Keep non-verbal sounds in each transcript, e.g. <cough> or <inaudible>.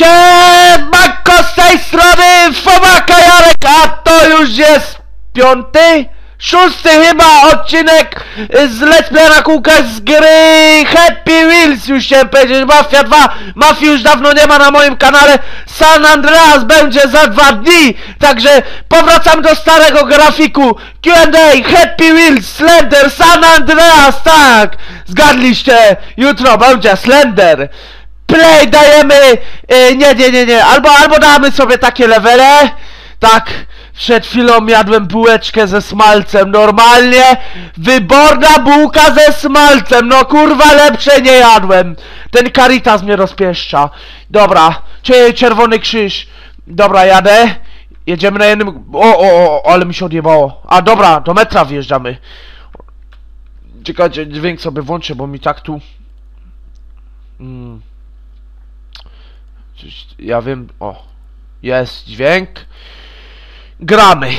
Siemanko z tej strony Fomaka Jarek, a to już jest piąty, szósty chyba odcinek z Let's Play na z gry Happy Wheels, już chciałem powiedzieć, Mafia 2, Mafii już dawno nie ma na moim kanale, San Andreas będzie za dwa dni, także powracam do starego grafiku, Q&A, Happy Wheels, Slender, San Andreas, tak, zgadliście, jutro będzie Slender. Play dajemy, e, nie, nie, nie, nie, albo, albo damy sobie takie levele, tak, przed chwilą jadłem bułeczkę ze smalcem, normalnie, wyborna bułka ze smalcem, no kurwa lepsze nie jadłem, ten Caritas mnie rozpieszcza, dobra, czerwony krzyż, dobra jadę, jedziemy na jednym, o, o, o, ale mi się odjebało, a dobra, do metra wjeżdżamy, czekajcie, dźwięk sobie włączę, bo mi tak tu, mm. Ja wiem, o, jest dźwięk. Gramy.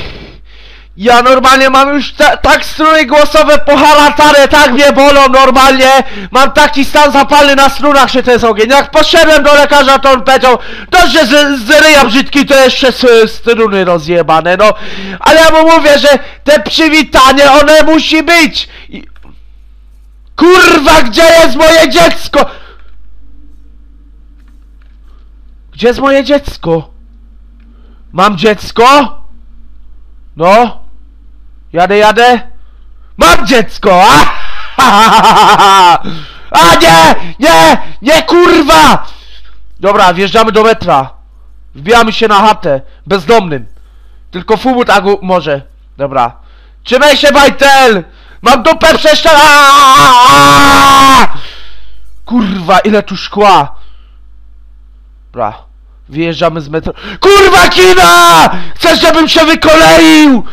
Ja normalnie mam już ta, tak struny głosowe pohalatane, tak mnie bolą normalnie. Mam taki stan zapalny na strunach, że to jest ogień. Jak poszedłem do lekarza, to on powiedział, to że z, z ryja brzydki to jeszcze struny rozjebane, no. Ale ja mu mówię, że te przywitanie, one musi być. I... Kurwa, gdzie jest moje dziecko? Gdzie jest moje dziecko? Mam dziecko? No? Jadę, jadę? Mam dziecko! A, A nie! Nie! Nie kurwa! Dobra, wjeżdżamy do metra. Wbijamy się na chatę. Bezdomnym. Tylko Fubu tak u- może. Dobra. Trzymaj się, Bajtel! Mam dupę przeszczela! Kurwa, ile tu szkła! Dobra. Wyjeżdżamy z metro. Kurwa kina! Chcesz, żebym się wykoleił?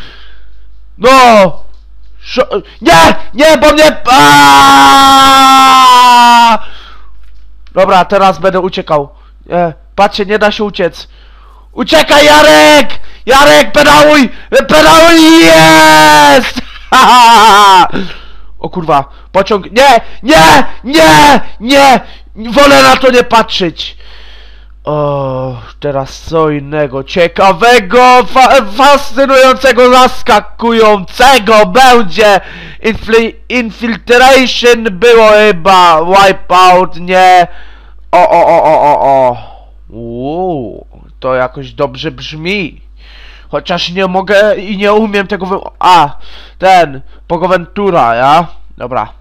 No! Szo... Nie! Nie, bo mnie... Dobra, teraz będę uciekał. Nie, patrzcie, nie da się uciec. Uciekaj, Jarek! Jarek, pedałuj! Pedałuj! Jest! <laughs> o kurwa, pociąg... Nie! Nie! Nie! Nie! Wolę na to nie patrzeć. O, teraz co innego, ciekawego, fa fascynującego, zaskakującego będzie. Infli infiltration było chyba, wipeout, nie. O, o, o, o, o, o. Uuu, to jakoś dobrze brzmi. Chociaż nie mogę i nie umiem tego wy... A, ten, Pogoventura, ja? Dobra.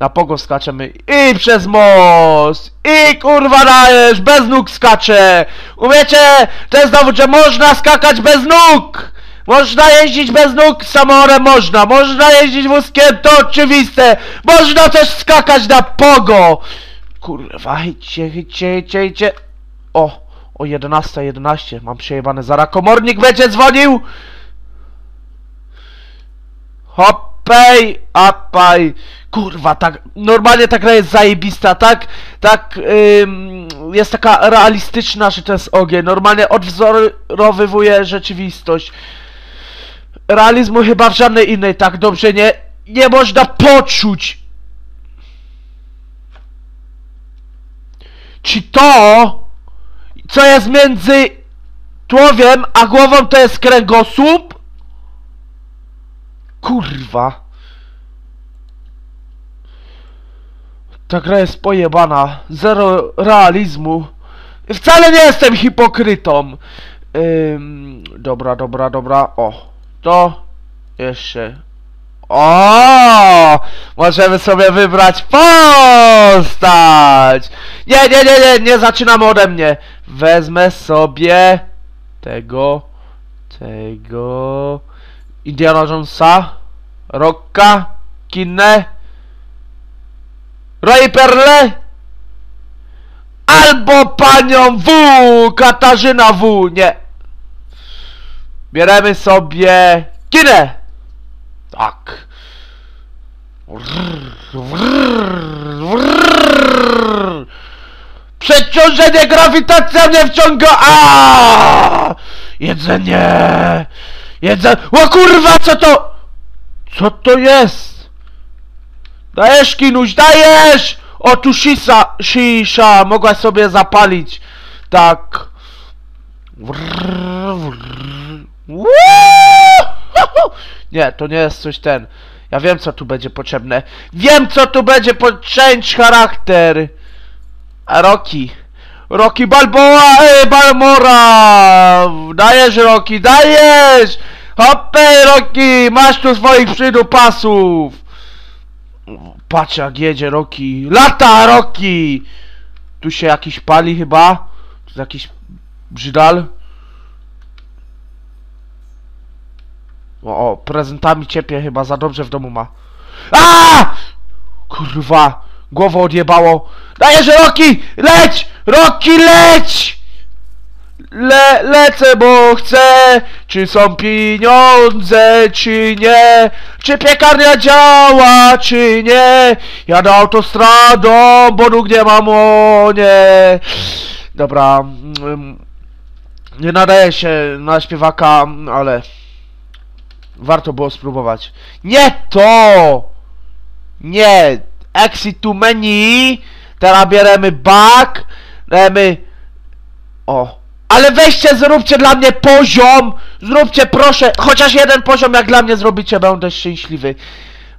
Na pogo skaczemy i przez most! I kurwa dajesz, bez nóg skaczę! Umiecie? To jest dowód, że można skakać bez nóg! Można jeździć bez nóg samochodem, można! Można jeździć wózkiem, to oczywiste! Można też skakać na pogo! Kurwa, idźcie, idźcie, idźcie, idźcie! O, o 11, 11, mam przejebane, zaraz komornik będzie dzwonił! Hopej, apaj. Kurwa, tak, normalnie ta gra jest zajebista, tak, tak, ym, jest taka realistyczna, że to jest ogień, normalnie odwzorowywuje rzeczywistość. Realizmu chyba w żadnej innej tak dobrze nie, nie można poczuć. Czy to, co jest między tułowiem a głową, to jest kręgosłup? Kurwa. Ta gra jest pojebana. Zero realizmu. Wcale nie jestem hipokrytą. Ym, dobra, dobra, dobra. O. To jeszcze. O! Możemy sobie wybrać postać! Nie, nie, nie, nie, nie zaczynamy ode mnie. Wezmę sobie tego, tego, Indiana Jonesa, Rocka, Kinnę, Ray Perle, albo panią W, Katarzyna W, nie. Bieremy sobie Kinę. Tak. Przeciążenie grawitacja mnie wciąga. A! Jedzenie. Jedzenie. O kurwa, co to? Co to jest? Dajesz kinuś, dajesz! O tu sisa, shisha, mogłaś sobie zapalić. Tak. <laughs> Nie, to nie jest coś ten. Ja wiem co tu będzie potrzebne. Wiem co tu będzie po change charakter. A Rocky. Rocky Balboa, ej Balmora! Dajesz Rocky, dajesz! Hopej Rocky, masz tu swoich przydupasów! Patrz jak jedzie Rocky. Lata Rocky! Tu się jakiś pali chyba. Tu jakiś brzydal. O, o, prezentami ciepie chyba za dobrze w domu ma. A! Kurwa, głowę odjebało. Dajesz Rocky! Leć! Rocky, leć! Le, lecę, bo chcę. Czy są pieniądze, czy nie? Czy piekarnia działa, czy nie? Jadę autostradą, bo nóg nie mam, o nie. Dobra. mm, Nie nadaje się na śpiewaka, ale... Warto było spróbować. Nie to! Nie! Exit to menu. Teraz bierzemy back. Dajemy... O. Ale weźcie, zróbcie dla mnie poziom! Zróbcie proszę, chociaż jeden poziom jak dla mnie zrobicie, będę szczęśliwy.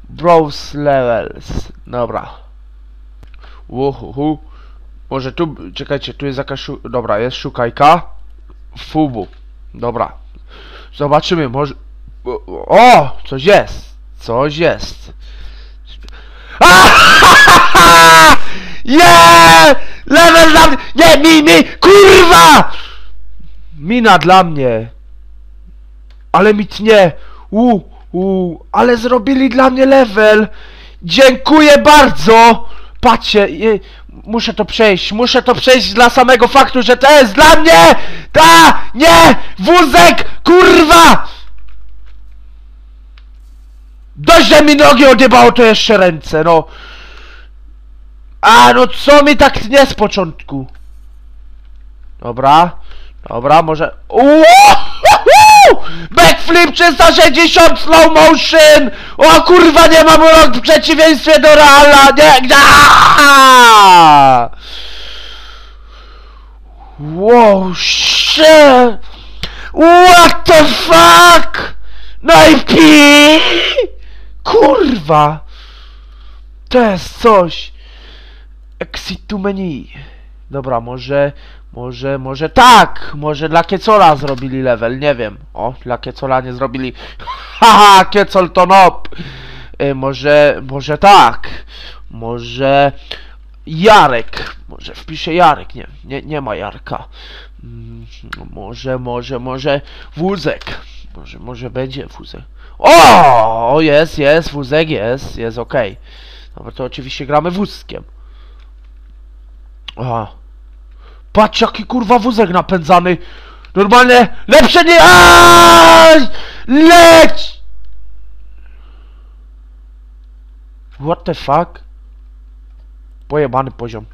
Browse levels. Dobra. Uhuhu. Może tu, czekajcie, tu jest jakaś, dobra, jest szukajka. Fubu. Dobra. Zobaczymy, może... O! Coś jest! Coś jest! Ah! <laughs> Nie! Level dla mnie! Nie! Kurwa! Mina dla mnie. Ale mi tnie. U, u, ale zrobili dla mnie level. Dziękuję bardzo. Patrzcie, je, muszę to przejść, muszę to przejść dla samego faktu, że to jest dla mnie! Ta! Nie! Wózek! Kurwa! Dość, że mi nogi odjebało, to jeszcze ręce, no. A, no co mi tak tnie z początku? Dobra, dobra, może... Uuuu! Backflip 360 slow motion! O kurwa, nie mam rok w przeciwieństwie do Reala, nie! nie! Wow, shit! What the fuck? No i pi! Kurwa! To jest coś! Exit to menu. Dobra, może, może, może tak! Może dla Kiecola zrobili level, nie wiem. O, dla Kiecola nie zrobili. <laughs> Haha, Kiecol to nop! Y, może, może tak. Może... Jarek. Może wpiszę Jarek, nie, nie, nie ma Jarka. Mm, Może, może, może wózek. Może, może będzie wózek. O, jest, jest, wózek jest, jest okej. Dobra, to oczywiście gramy wózkiem. Aha. Patrz jaki kurwa wózek napędzany. Normalnie lepsze nie... Aaaa! Leć! What the fuck? Pojebany poziom.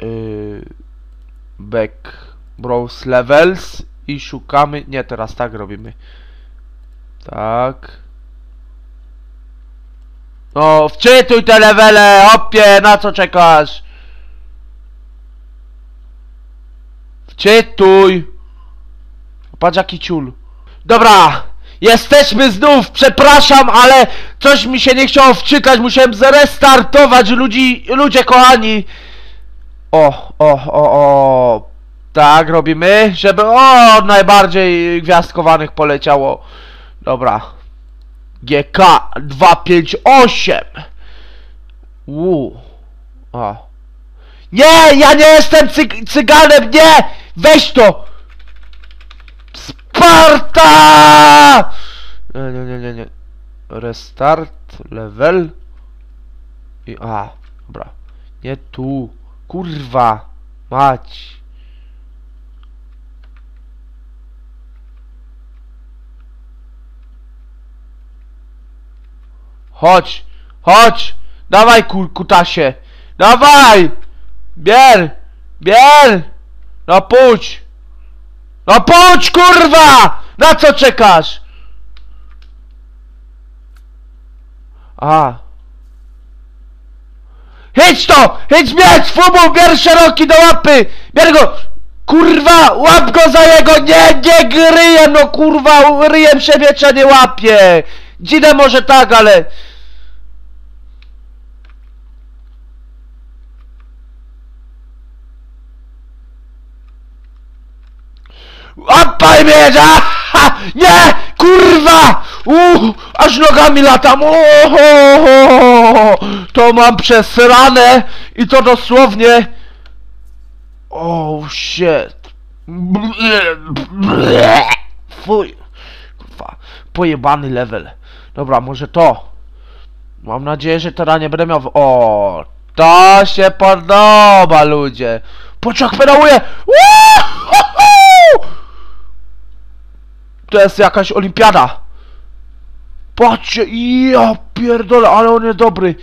Yy, back browse levels i szukamy. Nie, teraz tak robimy. Tak. No, wczytuj te levele, opie, na co czekasz? Wczytuj! Patrz jaki ciul. Dobra! Jesteśmy znów! Przepraszam, ale coś mi się nie chciało wczytać, musiałem zrestartować ludzi, ludzie kochani! O, o, o, o. Tak robimy, żeby o najbardziej gwiazdkowanych poleciało. Dobra. GK 258. Uuu. O. Nie, ja nie jestem cyg cyganem, nie! Weź to! Sparta! Nie, nie, nie, nie, nie. Restart, level. I, a, dobra. Nie tu. Kurwa. Mać. Chodź, chodź! Dawaj kur, kutasie! Dawaj! Bier! Bier! No pójdź! No pójdź kurwa! Na co czekasz? A. Chyć to! Chyć mieć! Fubu, bierz szeroki do łapy! Bierz go! Kurwa! Łap go za jego! Nie, nie gryję, no kurwa! Ryjem się wiecza nie łapie! Dzinę może tak, ale... Łapaj mnie! Nie! Kurwa! Uuu! Aż nogami latam! Oho! To mam przesrane! I to dosłownie... Oh shit! Fuj! Kurwa, pojebany level. Dobra, może to. Mam nadzieję, że teraz nie będę miał... O, to się podoba, ludzie. Pociąg pedałuje! Woohoo! To jest jakaś olimpiada. Patrzcie, ja pierdolę, ale on jest dobry.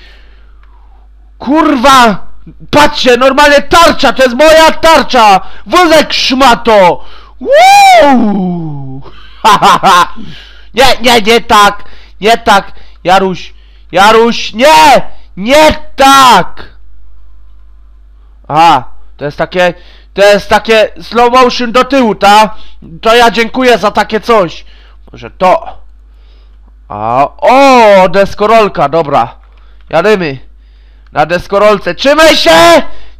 Kurwa! Patrzcie, normalnie tarcza, to jest moja tarcza! Wózek szmato! Woo! <laughs> Nie, nie, nie tak! Nie tak! Jaruś! Jaruś, nie! Nie tak! Aha, to jest takie... To jest takie slow motion do tyłu, ta? To ja dziękuję za takie coś. Może to. A, o, deskorolka, dobra. Jadymy. Na deskorolce. Trzymaj się!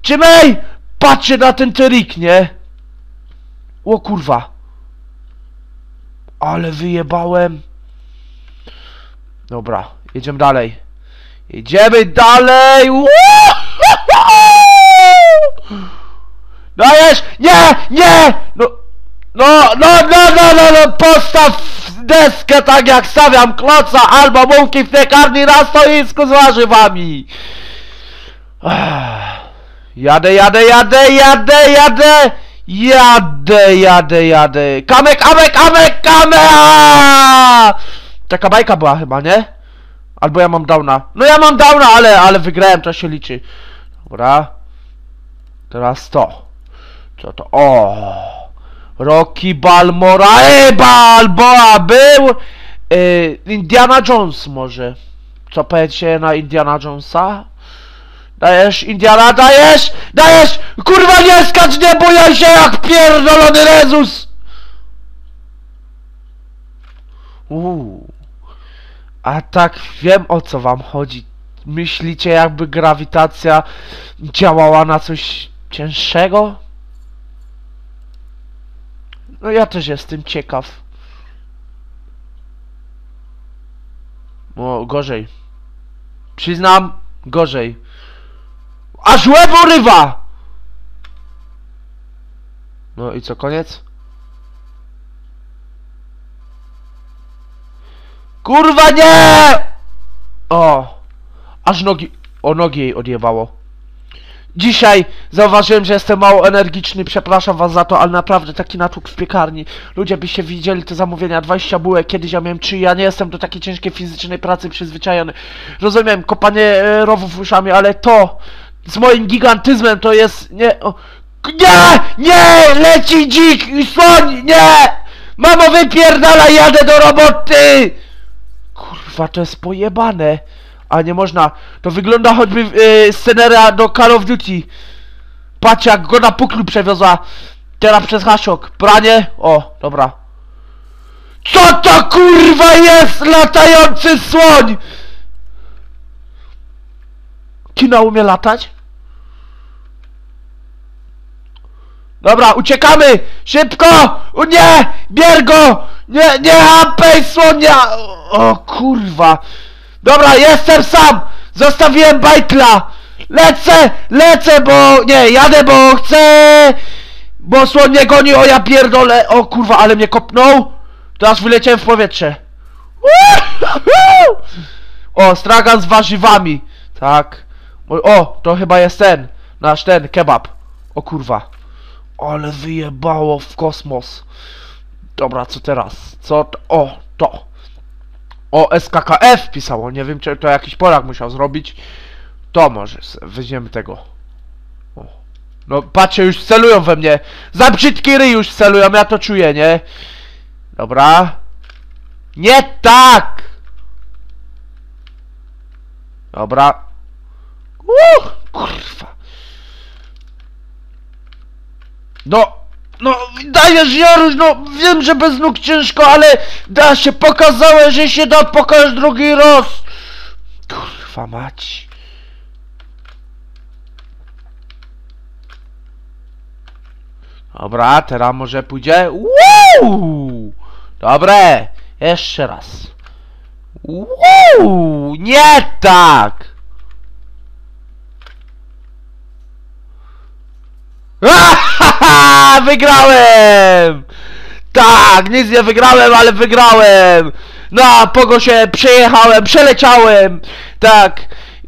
Trzymaj! Patrzcie na ten trik, nie? O kurwa. Ale wyjebałem. Dobra, jedziemy dalej. Jedziemy dalej! Woo! Dajesz! Nie! Nie! No! No, no, no, no, no, no, postaw deskę tak jak stawiam kloca albo bułki w piekarni na stoisku z warzywami. Jadę, jadę, jadę, jadę, jadę! Jadę, jadę, jadę! Kamek, kamek, kamek, kamek! Taka bajka była chyba, nie? Albo ja mam downa. No ja mam downa, ale, ale wygrałem, to się liczy. Dobra. Teraz to. Co to? O! Rocky Balmora. Ej, Balboa był! Y, Indiana Jones może. Co powiecie na Indiana Jonesa? Dajesz, Indiana, dajesz! Dajesz! Kurwa nie skacz, nie bój się jak pierdolony Rezus! Uuu. A tak wiem o co wam chodzi. Myślicie jakby grawitacja działała na coś cięższego? No ja też jestem ciekaw. O, gorzej. Przyznam, gorzej. Aż łeb urywa! No i co, koniec? Kurwa nie! O! Aż nogi... O, nogi jej odjebało. Dzisiaj zauważyłem, że jestem mało energiczny, przepraszam was za to, ale naprawdę taki natłok w piekarni. Ludzie byście widzieli te zamówienia, 20 bułek, kiedyś ja miałem 3, ja nie jestem do takiej ciężkiej fizycznej pracy przyzwyczajony. Rozumiem, kopanie e, rowów uszami, ale to z moim gigantyzmem to jest, nie, o, nie, nie, leci dzik, słoń, nie! Mamo wypierdala, jadę do roboty! Kurwa, to jest pojebane. A nie można. To wygląda choćby yy, sceneria do Call of Duty. Patrz jak go na puklu przewiozła. Teraz przez hasiok. Pranie? O, dobra. Co to kurwa jest latający słoń? Kina umie latać? Dobra, uciekamy! Szybko! O nie! Bier go! Nie, nie, hampej słonia! O kurwa! Dobra, jestem sam! Zostawiłem bajtla! Lecę! Lecę, bo... Nie, jadę, bo chcę... Bo słoń mnie goni, o ja pierdolę! O kurwa, ale mnie kopnął! Aż wyleciałem w powietrze. O, stragan z warzywami. Tak. O, to chyba jest ten. Nasz ten, kebab. O kurwa. Ale wyjebało w kosmos. Dobra, co teraz? Co to? O, to. O, SKKF pisało. Nie wiem, czy to jakiś Polak musiał zrobić. To może weźmiemy tego. O. No, patrzcie, już celują we mnie. Za brzydki ryj już celują, ja to czuję, nie? Dobra. Nie tak! Dobra. Kurwa. No, no, dajesz Jaruś, no, wiem, że bez nóg ciężko, ale da się, pokazałeś, że się da, pokaż drugi raz. Kurwa mać. Dobra, teraz może pójdzie. Uuu! Dobre, jeszcze raz. Uuu, nie tak! Ahaha, <laughs> wygrałem! Tak, nic nie wygrałem, ale wygrałem! Na pogo się przejechałem, przeleciałem! Tak.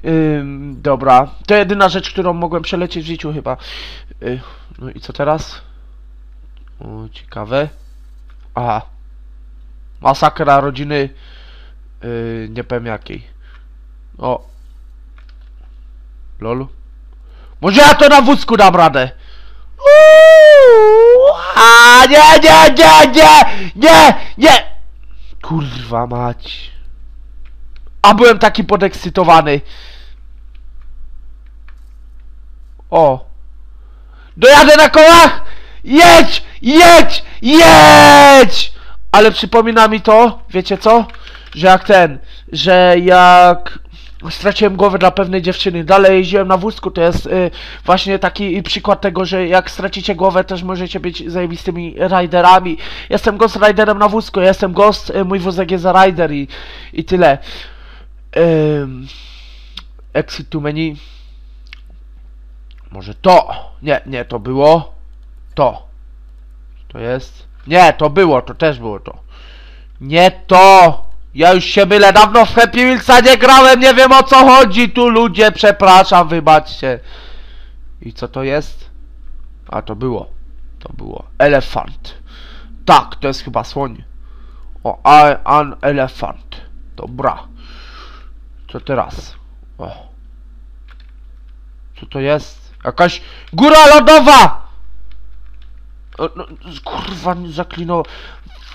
Ym, dobra, to jedyna rzecz, którą mogłem przelecieć w życiu chyba. Y, no i co teraz? O, ciekawe. Aha. Masakra rodziny. Yy, nie powiem jakiej. O. Lol. Może ja to na wózku dam radę. A nie, nie, nie, nie, nie, nie. Kurwa mać. A byłem taki podekscytowany. O. Dojadę na kołach! Jedź! Jedź! Jedź! Ale przypomina mi to, wiecie co? Że jak ten, że jak straciłem głowę dla pewnej dziewczyny, dalej jeździłem na wózku, to jest y, właśnie taki przykład tego, że jak stracicie głowę, też możecie być zajebistymi riderami. Jestem Ghost Riderem na wózku, ja jestem Ghost, y, mój wózek jest rider i, i tyle. Ym, exit to menu. Może to. Nie, nie, to było. To. To jest. Nie, to było, to też było to. Nie to! Ja już się mylę, dawno w Happy Wheelsa nie grałem, nie wiem o co chodzi tu ludzie, przepraszam, wybaczcie. I co to jest? A to było. To było. Elefant. Tak, to jest chyba słoń. O, I, an elephant. Dobra. Co teraz? O. Co to jest? Jakaś góra lodowa! O, no, kurwa, nie zaklino.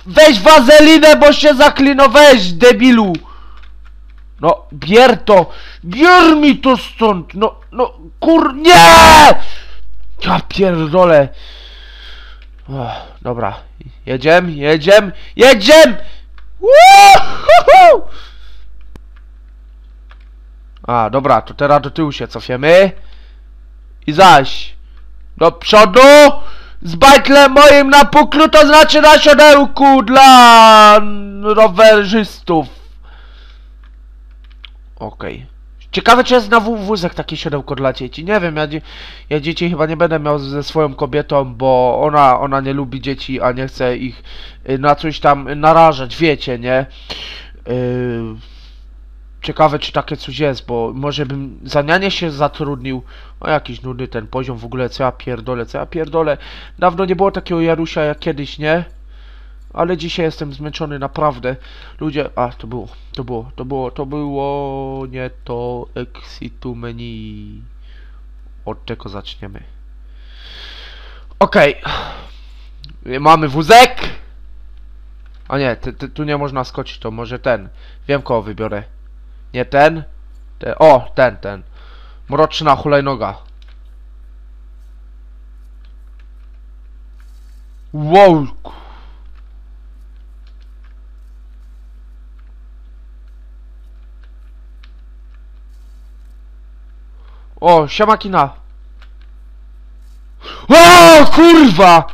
Weź wazelinę, bo się zaklino, weź, debilu! No, bier to! Bier mi to stąd! No, no, kur... Nie! Ja pierdolę. O, dobra, jedziem, jedziem, jedziem! Woohoo! A, dobra, to teraz do tyłu się cofiemy. I zaś do przodu z bajtlem moim na puklu, to znaczy na siodełku dla rowerzystów. Okej. Ciekawe, czy jest na wó- wózek takie siodełko dla dzieci. Nie wiem, ja, ja dzieci chyba nie będę miał ze swoją kobietą, bo ona, ona nie lubi dzieci, a nie chce ich y, na coś tam narażać, wiecie, nie? Yy... Ciekawe, czy takie coś jest, bo może bym za nianie się zatrudnił. O, jakiś nudny ten poziom w ogóle, co ja pierdolę, co ja pierdolę. Dawno nie było takiego Jarusia jak kiedyś, nie? Ale dzisiaj jestem zmęczony, naprawdę. Ludzie, a, to było, to było, to było, to było, nie to exitu menu. Od czego zaczniemy? Okej. Mamy wózek. A nie, tu nie można skoczyć, to może ten. Wiem kogo wybiorę. Nie ten. ten. O, ten, ten. Mroczna hulajnoga. Wow. O, siema kina. O, kurwa!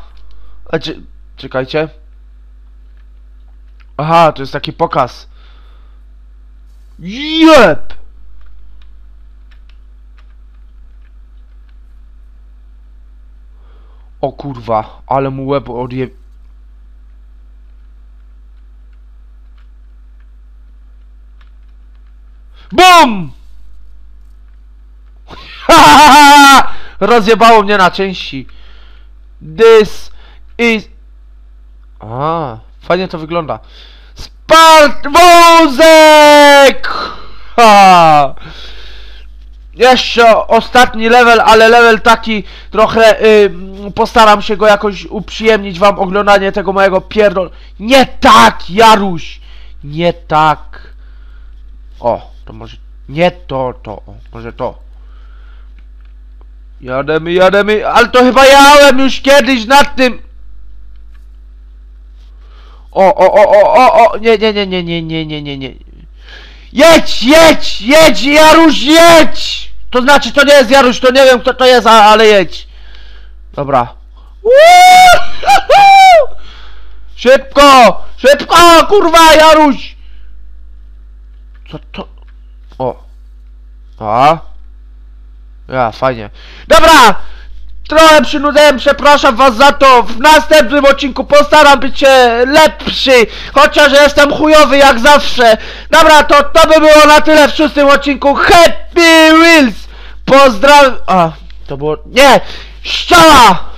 A, cze- czekajcie. Aha, to jest taki pokaz. Jep! O kurwa, ale mu łeb odje... BUM! <laughs> Rozjebało mnie na części. This is... A, fajnie to wygląda. Spart wózek! Ha! Jeszcze ostatni level, ale level taki trochę postaram się go jakoś uprzyjemnić wam oglądanie tego mojego pierdol. Nie tak, Jaruś! Nie tak. O, to może nie to, to, o, może to. Jademy, jademy, ale to chyba jałem już kiedyś nad tym. O, o, o, o, o, o, nie, nie, nie, nie, nie, nie, nie, nie, nie. Jedź, jedź, jedź, Jaruś, jedź! To znaczy, to nie jest Jaruś, to nie wiem kto to jest, ale jedź. Dobra. <laughs> Szybko, szybko, kurwa, Jaruś! Co to? O. A? Ja, fajnie. Dobra! Trochę przynudzałem, przepraszam was za to. W następnym odcinku postaram być się lepszy. Chociaż jestem chujowy jak zawsze. Dobra, to to by było na tyle w szóstym odcinku. Happy Wheels! Pozdrawiam... A, to było... Nie! Ściana!